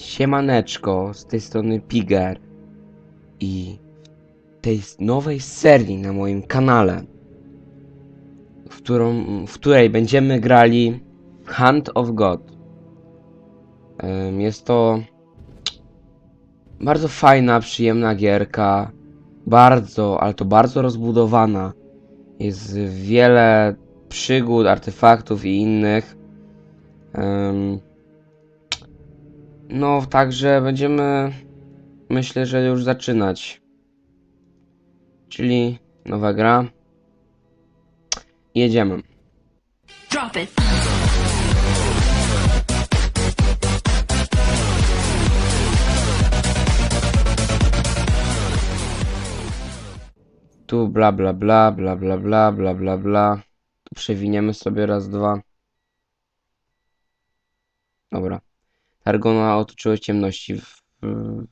Siemaneczko, z tej strony Piger i w tej nowej serii na moim kanale, w, którą, w której będziemy grali Hand of God. Jest to bardzo fajna, przyjemna gierka, bardzo, ale to bardzo rozbudowana. Jest wiele przygód, artefaktów i innych. Em, no, także będziemy, myślę, że już zaczynać. Czyli nowa gra. Jedziemy. Drop it. Tu bla bla bla bla bla bla bla bla bla. Tu przewiniemy sobie raz, dwa. Dobra. Targona otoczyły ciemności. W...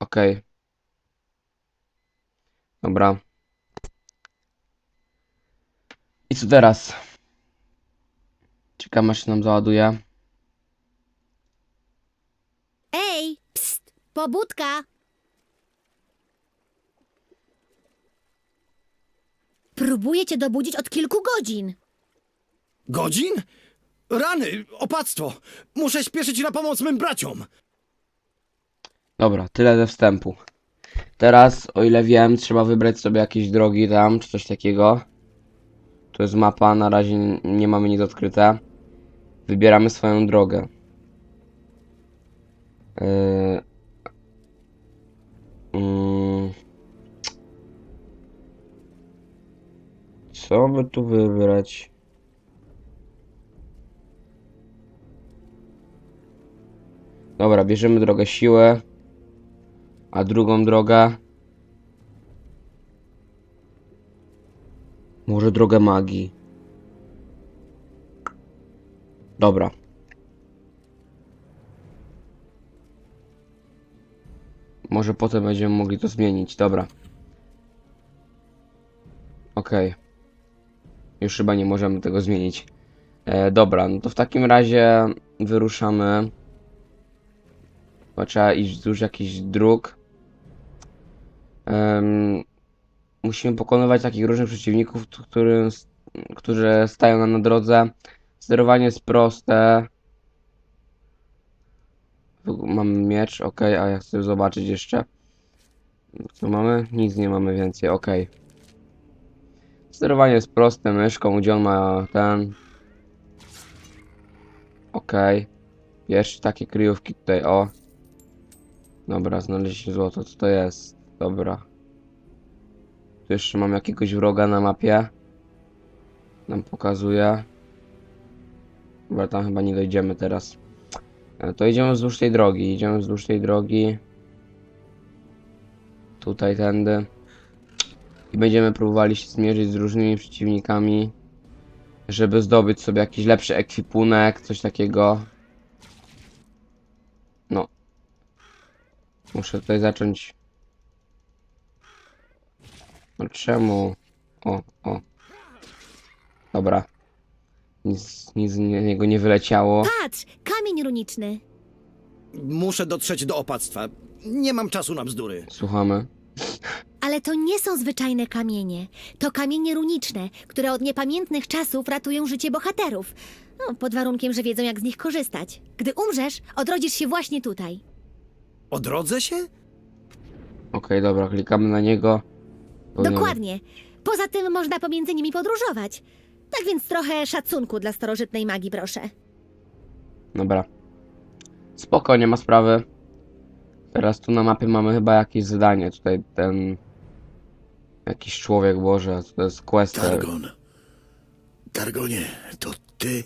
Okej. Dobra. I co teraz? Czekam aż się nam załaduje. Ej, pst, pobudka! Próbuję cię dobudzić od kilku godzin. Godzin? Rany, opactwo! Muszę śpieszyć na pomoc mym braciom! Dobra, tyle ze wstępu. Teraz, o ile wiem, trzeba wybrać sobie jakieś drogi tam, czy coś takiego. Tu jest mapa, na razie nie mamy nic odkryte. Wybieramy swoją drogę. Yy... Mm. Co by tu wybrać? Dobra, bierzemy drogę siły. A drugą drogę. Może drogę magii. Dobra. Może potem będziemy mogli to zmienić. Dobra. Okej. Już chyba nie możemy tego zmienić. E, dobra, no to w takim razie wyruszamy. Bo trzeba iść wzdłuż jakichś dróg. Em, musimy pokonywać takich różnych przeciwników, którym, którzy stają nam na drodze. Sterowanie jest proste. Tu Mamy miecz, ok, a ja chcę zobaczyć jeszcze. Co mamy? Nic nie mamy więcej, ok. Sterowanie jest proste, myszką, gdzie on ma ten. Ok. Jeszcze takie kryjówki tutaj, o. Dobra, znaleźliśmy złoto, co to jest? Dobra. Tu jeszcze mam jakiegoś wroga na mapie. Nam pokazuje. Dobra, tam chyba nie dojdziemy teraz. To idziemy wzdłuż tej drogi, idziemy wzdłuż tej drogi. Tutaj, tędy. I będziemy próbowali się zmierzyć z różnymi przeciwnikami. Żeby zdobyć sobie jakiś lepszy ekwipunek, coś takiego. Muszę tutaj zacząć. No czemu? O, o. Dobra. Nic, nic z niego nie wyleciało. Patrz, kamień runiczny. Muszę dotrzeć do opactwa. Nie mam czasu na bzdury. Słuchamy. Ale to nie są zwyczajne kamienie. To kamienie runiczne, które od niepamiętnych czasów ratują życie bohaterów. No, pod warunkiem, że wiedzą, jak z nich korzystać. Gdy umrzesz, odrodzisz się właśnie tutaj. Odrodzę się? Okej, dobra, klikamy na niego. Dokładnie. Poza tym można pomiędzy nimi podróżować. Tak więc trochę szacunku dla starożytnej magii, proszę. Dobra. Spoko, nie ma sprawy. Teraz tu na mapie mamy chyba jakieś zadanie. Tutaj ten... Jakiś człowiek, Boże, to jest quester. Targon. Targonie, to ty?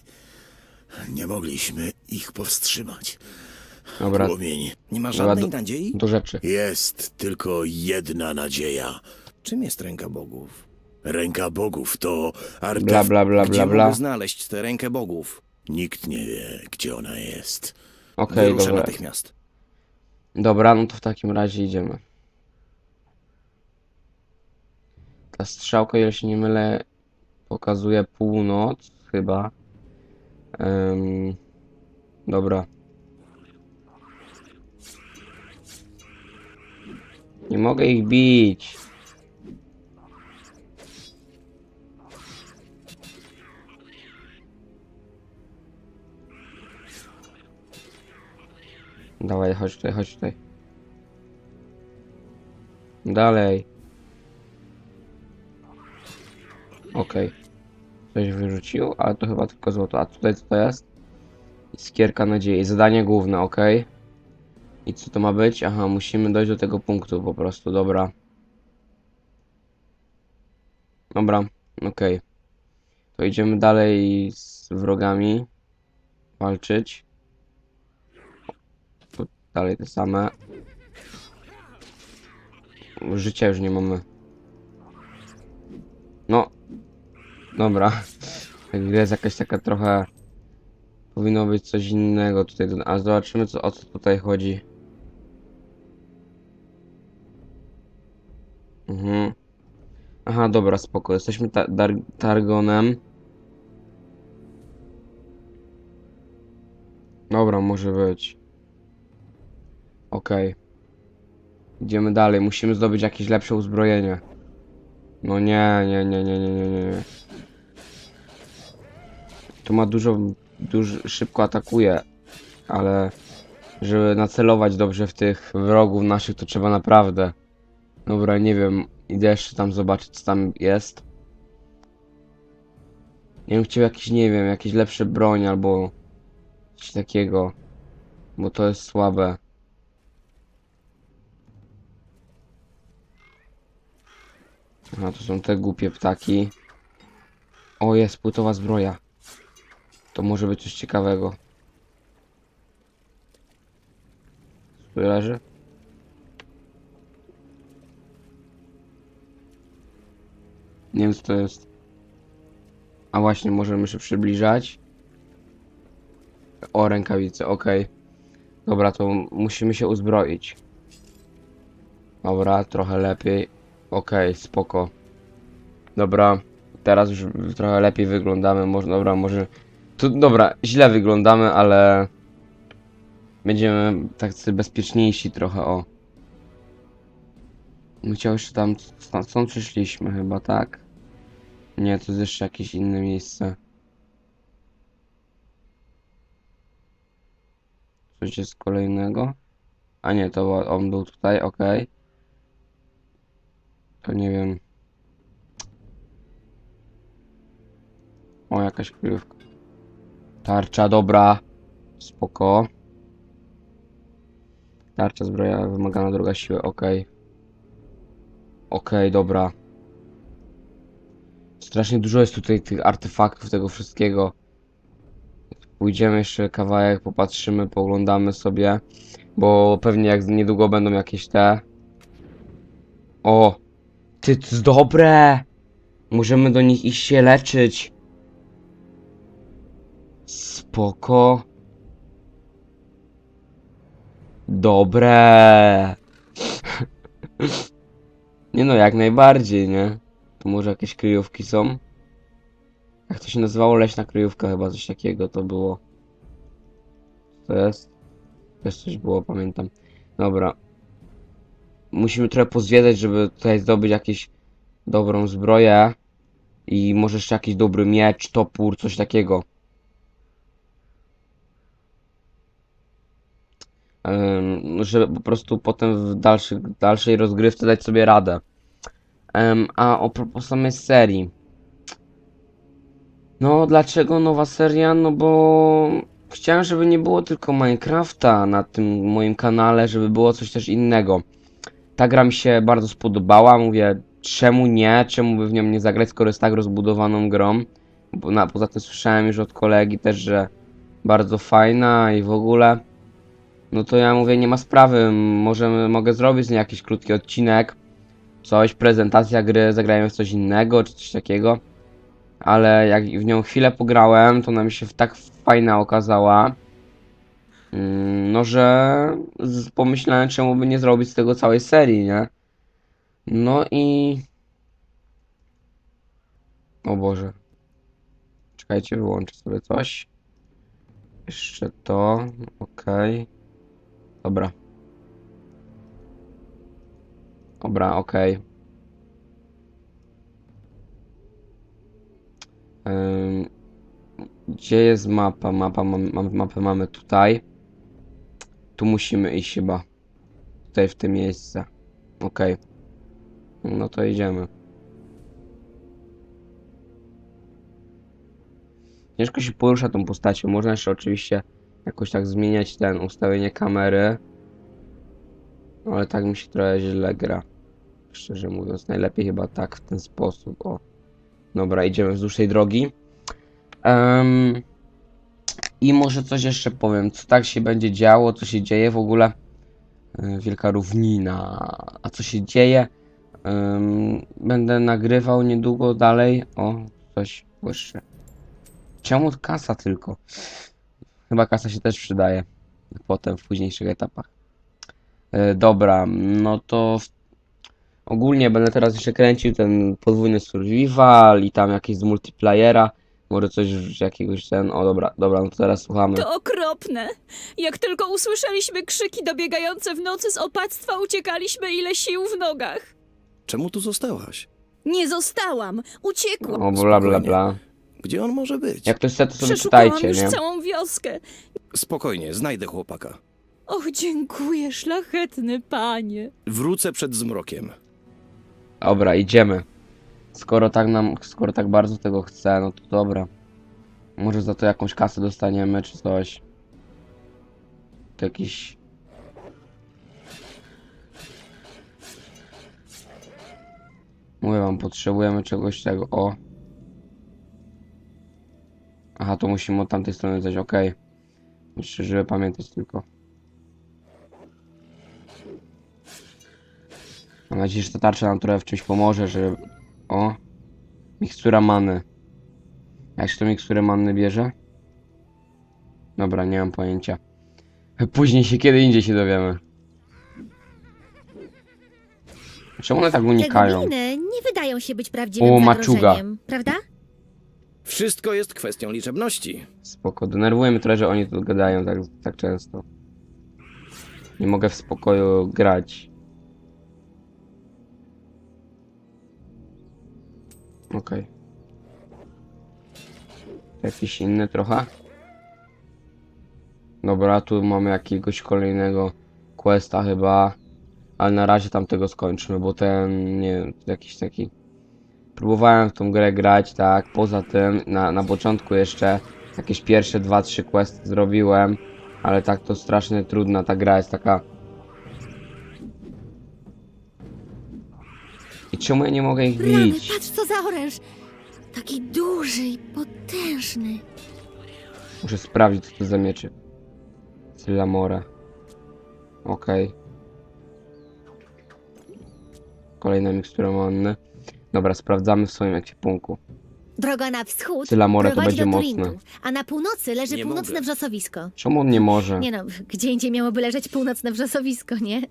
Nie mogliśmy ich powstrzymać. Dobra, Płomień. Nie ma Dobra, żadnej do- nadziei? do rzeczy. Jest tylko jedna nadzieja. Czym jest ręka bogów? Ręka bogów to Bla, artefakt. bla, bla, Gdzie bla, mogę bla. znaleźć tę rękę bogów? Nikt nie wie, gdzie ona jest. Okej, Wyruszę dobra. natychmiast. Dobra, no to w takim razie idziemy. Ta strzałka, jeżeli się nie mylę, pokazuje północ, chyba. Em, Dobra. Nie mogę ich bić. Dawaj, chodź tutaj, chodź tutaj. Dalej. Okej. Coś wyrzucił, ale to chyba tylko złoto. A tutaj co to jest? Iskierka nadziei. Zadanie główne, ok. I co to ma być? Aha, musimy dojść do tego punktu po prostu, dobra. Dobra, okej. To idziemy dalej z wrogami. Walczyć. Dalej te same. Życia już nie mamy. No. Dobra. Jest jakaś taka trochę... Powinno być coś innego tutaj. A zobaczymy co, o co tutaj chodzi. Mhm. Aha, dobra, spoko. Jesteśmy ta Targonem. Dobra, może być. Okej. Idziemy dalej. Musimy zdobyć jakieś lepsze uzbrojenie. No nie, nie, nie, nie, nie, nie. nie. To ma dużo, dużo, szybko atakuje, ale żeby nacelować dobrze w tych wrogów naszych, to trzeba naprawdę. Dobra, nie wiem, idę jeszcze tam zobaczyć, co tam jest. Ja bym chciał jakiś, nie wiem, jakieś lepsze broń albo coś takiego, bo to jest słabe. Aha, to są te głupie ptaki. O, jest płytowa zbroja. To może być coś ciekawego. Tu? Nie wiem co to jest. A właśnie, możemy się przybliżać. O, rękawice, okej. Dobra, to musimy się uzbroić. Dobra, trochę lepiej. Okej, spoko. Dobra, teraz już trochę lepiej wyglądamy. Może, dobra, może. Tu, dobra, źle wyglądamy, ale. Będziemy tacy bezpieczniejsi trochę, o. Musiał jeszcze tam. Stąd, przyszliśmy chyba, tak? Nie, to jest jeszcze jakieś inne miejsce. Coś jest kolejnego? A nie, to on był tutaj, okej. To nie wiem. O, jakaś kryjówka. Tarcza, dobra. Spoko. Tarcza, zbroja, wymagana droga siły, okej. Okej, dobra. Strasznie dużo jest tutaj tych artefaktów, tego wszystkiego. Pójdziemy jeszcze kawałek, popatrzymy, poglądamy sobie. Bo pewnie jak niedługo będą jakieś te... O! Ty, to jest dobre! Możemy do nich iść się leczyć. Spoko. Dobre. nie no, jak najbardziej, nie? Tu może jakieś kryjówki są? Jak to się nazywało? Leśna kryjówka chyba, coś takiego to było. Co to jest? Też coś było, pamiętam. Dobra. Musimy trochę pozwiedzać, żeby tutaj zdobyć jakieś dobrą zbroję. I może jeszcze jakiś dobry miecz, topór, coś takiego. Żeby po prostu potem w dalszych, dalszej rozgrywce dać sobie radę. A o propos samej serii. No, dlaczego nowa seria? No bo chciałem, żeby nie było tylko Minecrafta na tym moim kanale, żeby było coś też innego. Ta gra mi się bardzo spodobała, mówię, czemu nie, czemu by w nią nie zagrać, skoro jest tak rozbudowaną grą. Bo na, poza tym słyszałem już od kolegi też, że bardzo fajna i w ogóle. No to ja mówię, nie ma sprawy, możemy, mogę zrobić z niej jakiś krótki odcinek, coś, prezentacja gry, zagrajmy w coś innego, czy coś takiego. Ale jak w nią chwilę pograłem, to ona mi się tak fajna okazała, mm, no że pomyślałem, czemu by nie zrobić z tego całej serii, nie? No i... O Boże. Czekajcie, wyłączę sobie coś. Jeszcze to, okej. Dobra. Dobra, okej. Ym, Gdzie jest mapa? Mapa mam, mapę mamy tutaj. Tu musimy iść chyba. Tutaj w tym miejsce. Okej. No to idziemy. Ciężko się porusza tą postacią. Można jeszcze oczywiście jakoś tak zmieniać ten ustawienie kamery. No, Ale tak mi się trochę źle gra. Szczerze mówiąc, najlepiej chyba tak w ten sposób. O. Dobra, idziemy wzdłuż tej drogi. Em, I może coś jeszcze powiem, co tak się będzie działo, co się dzieje w ogóle. E, Wielka równina. A co się dzieje? Em, będę nagrywał niedługo dalej. O, coś błyszczy. Czemu kasa tylko? Chyba kasa się też przydaje. Potem w późniejszych etapach. E, dobra, no to w... ogólnie będę teraz jeszcze kręcił ten podwójny survival i tam jakieś z multiplayera. Może coś z jakiegoś ten. O dobra, dobra, no to teraz słuchamy. To okropne. Jak tylko usłyszeliśmy krzyki dobiegające w nocy z opactwa, uciekaliśmy ile sił w nogach. Czemu tu zostałaś? Nie zostałam, uciekłam. O bla bla bla. Gdzie on może być? Jak ktoś chce, to sobie Przeszukałam czytajcie, już nie? całą wioskę. Spokojnie, znajdę chłopaka. Och, dziękuję, szlachetny panie. Wrócę przed zmrokiem. Dobra, idziemy. Skoro tak nam, skoro tak bardzo tego chce, no to dobra. Może za to jakąś kasę dostaniemy, czy coś. To jakiś... Mówię wam, potrzebujemy czegoś tego, o. Aha, to musimy od tamtej strony zejść, okej. Jeszcze, żeby pamiętać tylko. Mam nadzieję, że ta tarcza nam trochę w czymś pomoże, że... O! Mikstura many. Jak się to miksturę manny bierze? Dobra, nie mam pojęcia. Później się kiedy indziej się dowiemy. Czemu one tak Te unikają? gobliny nie wydają się być prawdziwym O, maczuga. prawda? Wszystko jest kwestią liczebności. Spoko, denerwuje mnie trochę, że oni tu gadają tak, tak często. Nie mogę w spokoju grać. Okej. Jakiś inny trochę? Dobra, tu mamy jakiegoś kolejnego questa chyba. Ale na razie tamtego skończmy, bo ten, nie jakiś taki... Próbowałem w tą grę grać, tak, poza tym, na, na początku jeszcze jakieś pierwsze 2-3 questy zrobiłem, ale tak to strasznie trudna ta gra jest taka. I czemu ja nie mogę ich Rany, bić? patrz co za oręż! Taki duży i potężny. Muszę sprawdzić co to za mieczy. Sylamore. Okej. Kolejna mikstura manny. Dobra, sprawdzamy w swoim ekwipunku. Droga na wschód Sylamore to prowadzi będzie do mocne. A na północy leży Nie północne mogę. wrzosowisko. Czemu on nie może? Nie no, gdzie indziej miałoby leżeć północne wrzosowisko, nie?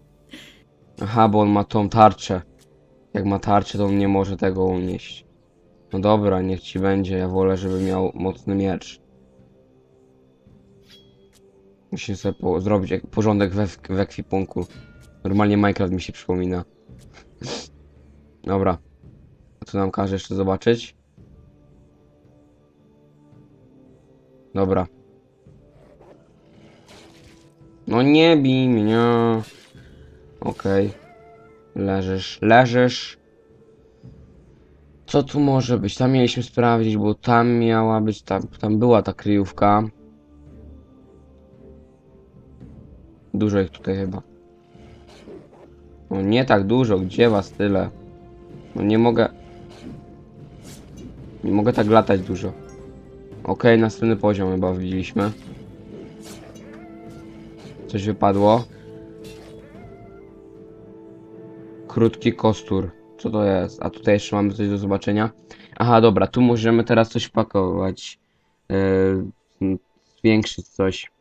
Aha, bo on ma tą tarczę. Jak ma tarczę, to on nie może tego unieść. No dobra, niech ci będzie. Ja wolę, żeby miał mocny miecz. Musimy sobie po zrobić ek- porządek we, w ekwipunku. Normalnie Minecraft mi się przypomina. Dobra. Co nam każe jeszcze zobaczyć? Dobra. No nie bij mnie. Okej. Leżysz, leżysz. Co tu może być? Tam mieliśmy sprawdzić, bo tam miała być, tam, tam była ta kryjówka. Dużo ich tutaj chyba. No nie tak dużo, gdzie was tyle? No nie mogę... Nie mogę tak latać dużo. Okej, następny poziom chyba widzieliśmy. Coś wypadło. Krótki kostur. Co to jest? A tutaj jeszcze mamy coś do zobaczenia. Aha, dobra, tu możemy teraz coś pakować. Yy, zwiększyć coś.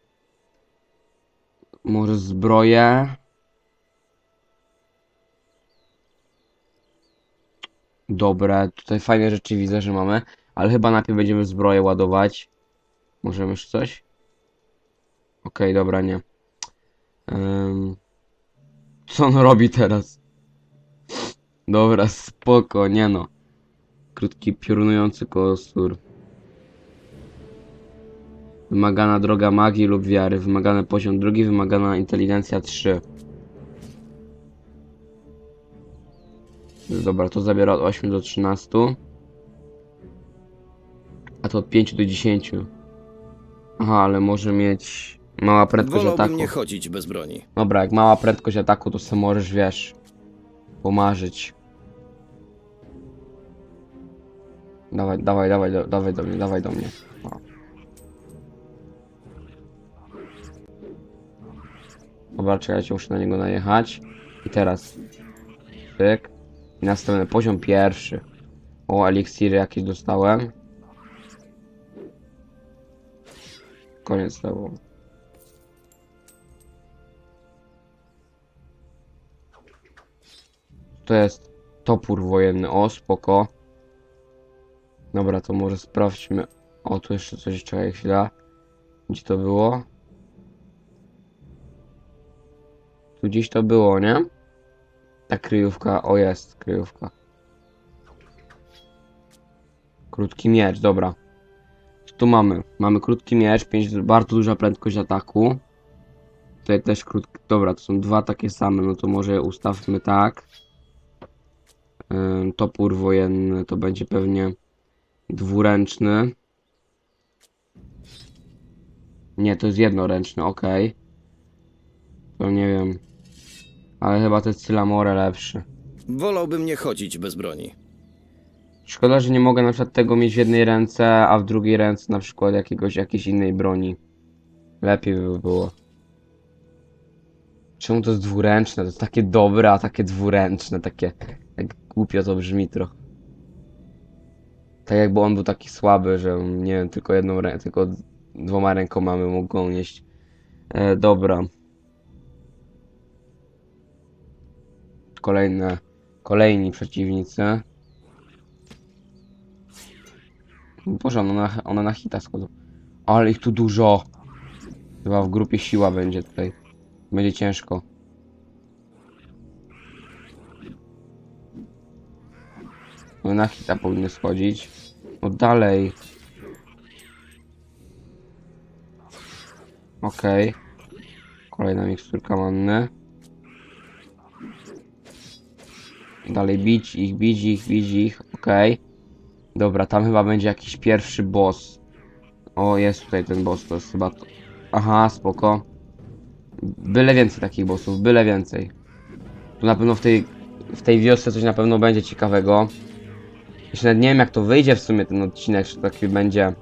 Może zbroję. Dobre, tutaj fajne rzeczy widzę, że mamy. Ale chyba najpierw będziemy zbroję ładować. Możemy jeszcze coś? Okej, dobra, nie. Em, co on robi teraz? Dobra, spoko, nie no. Krótki, piorunujący kostur. Wymagana droga magii lub wiary. Wymagany poziom drugi, wymagana inteligencja 3. Dobra, to zabiera od 8 do 13. A to od 5 do 10. Aha, ale może mieć mała prędkość Wolałbym ataku. nie chodzić bez broni. Dobra, jak mała prędkość ataku, to sobie możesz, wiesz, pomarzyć. Dawaj, dawaj, dawaj, do- dawaj do mnie, dawaj do mnie. O. Dobra, czekajcie, muszę na niego najechać. I teraz. Pyk. I następny poziom pierwszy. O, eliksiry jakieś dostałem. Koniec levelu. To jest topór wojenny. O, spoko. Dobra, to może sprawdźmy. O, tu jeszcze coś, czekaj chwila. Gdzie to było? Tu gdzieś to było, nie? Ta kryjówka, o jest, kryjówka. Krótki miecz, dobra. Co tu mamy? Mamy krótki miecz, 5, bardzo duża prędkość ataku. Tutaj też krótki, dobra, to są dwa takie same, no to może ustawmy tak. Topór wojenny to będzie pewnie dwuręczny. Nie, to jest jednoręczny, ok. To nie wiem. Ale chyba to jest Cylamore lepszy. Wolałbym nie chodzić bez broni. Szkoda, że nie mogę na przykład tego mieć w jednej ręce, a w drugiej ręce na przykład jakiegoś, jakiejś innej broni. Lepiej by było. Czemu to jest dwuręczne? To jest takie dobre, a takie dwuręczne, takie... Jak głupio to brzmi trochę. Tak jakby on był taki słaby, że nie wiem, tylko jedną rękę, tylko dwoma rękoma by mógł go nieść. E, dobra. Kolejne, kolejni przeciwnicy. Boże, one na, one na hita schodzą. Ale ich tu dużo. Chyba w grupie siła będzie tutaj. Będzie ciężko. No na hita powinny schodzić. No dalej. Okej. Kolejna miksturka manny. Dalej bić ich, bić ich, bić ich. Okej. Dobra, tam chyba będzie jakiś pierwszy boss. O, jest tutaj ten boss, to jest chyba to. Aha, spoko. Byle więcej takich bossów, byle więcej. Tu na pewno w tej, w tej wiosce coś na pewno będzie ciekawego. Jeszcze nawet nie wiem jak to wyjdzie w sumie ten odcinek, czy taki będzie.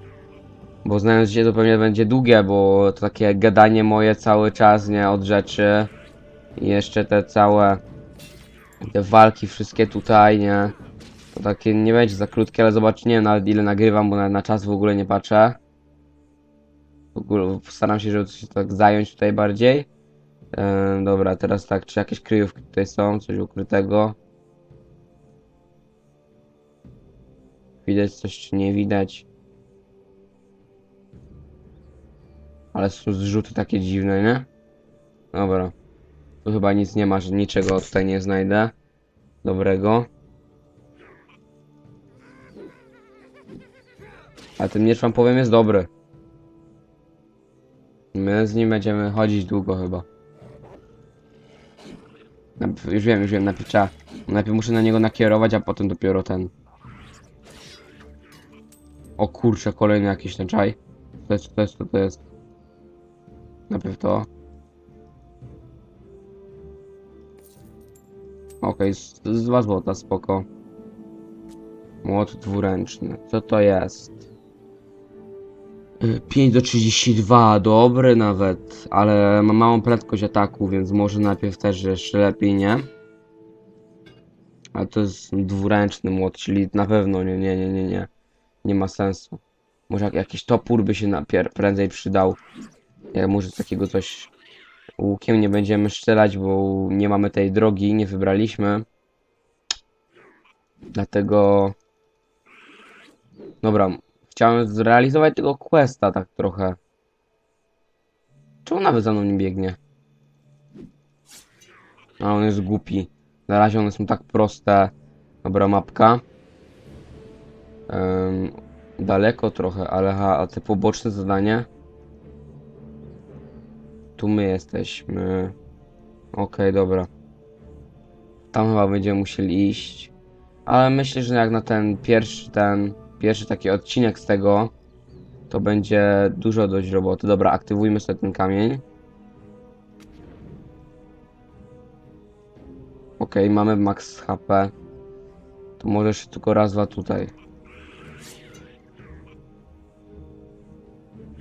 Bo znając się to pewnie będzie długie, bo to takie gadanie moje cały czas, nie, od rzeczy. I jeszcze te całe... Te walki wszystkie tutaj, nie. To takie nie będzie za krótkie, ale zobacz, nie wiem nawet ile nagrywam, bo na, na czas w ogóle nie patrzę. W ogóle postaram się, żeby się tak zająć tutaj bardziej. Eee, dobra, teraz tak, czy jakieś kryjówki tutaj są, coś ukrytego? Widać coś, czy nie widać? Ale są zrzuty takie dziwne, nie? Dobra. Tu chyba nic nie ma, że niczego tutaj nie znajdę. Dobrego. Ale ten miecz wam powiem jest dobry. My z nim będziemy chodzić długo chyba. Już wiem, już wiem, trzeba... Najpierw muszę na niego nakierować, a potem dopiero ten... O kurczę, kolejny jakiś ten czaj. To jest, to jest, to jest. Najpierw to. Okej, z, z dwa złota, spoko. Młot dwuręczny. Co to jest? Y, 5 do 32, dobry nawet, ale ma małą prędkość ataku, więc może najpierw też jeszcze lepiej, nie? Ale to jest dwuręczny młot, czyli na pewno nie, nie, nie, nie, nie. Nie ma sensu. Może jak, jakiś topór by się napier prędzej przydał. Jak może takiego coś łukiem nie będziemy strzelać, bo nie mamy tej drogi, nie wybraliśmy. Dlatego... Dobra, chciałem zrealizować tego questa tak trochę. Czemu nawet za mną nie biegnie? A on jest głupi. Na razie one są tak proste. Dobra mapka. Em, daleko trochę, ale ha, a te poboczne zadanie? Tu my jesteśmy. Okej, dobra. Tam chyba będziemy musieli iść. Ale myślę, że jak na ten pierwszy, ten pierwszy taki odcinek z tego, to będzie dużo dość roboty. Dobra, aktywujmy sobie ten kamień. Okej, mamy max HP. To może tylko raz, dwa tutaj.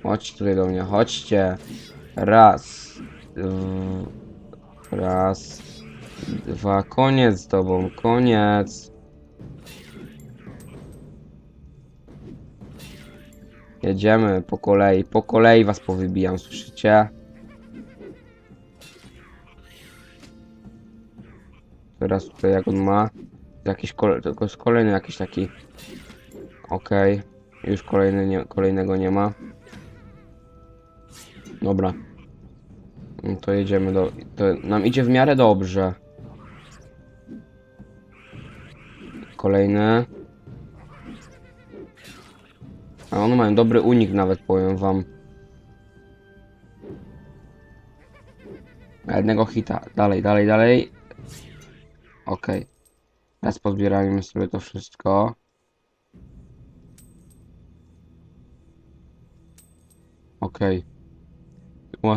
Chodźcie tutaj do mnie, chodźcie. Raz. Raz. Dwa. Koniec z tobą, koniec. Jedziemy po kolei, po kolei was powybijam, słyszycie? Teraz tutaj jak on ma jakiś kole, tylko jest kolejny jakiś taki Okej, już kolejny nie, kolejnego nie ma Dobra No to jedziemy do, to nam idzie w miarę dobrze Kolejny A one mają dobry unik nawet, powiem wam Jednego hita, dalej, dalej, dalej Okej. Teraz pozbierajmy sobie to wszystko. Okej. O,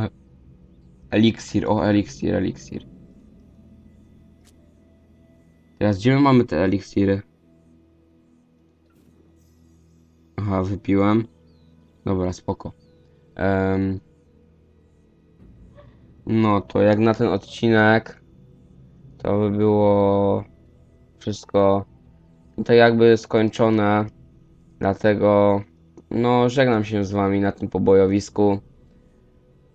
Eliksir, o eliksir, eliksir. Teraz gdzie my mamy te eliksiry? Aha, wypiłem. Dobra, spoko. Em, no to jak na ten odcinek to by było wszystko tak jakby skończone. Dlatego no żegnam się z wami na tym pobojowisku.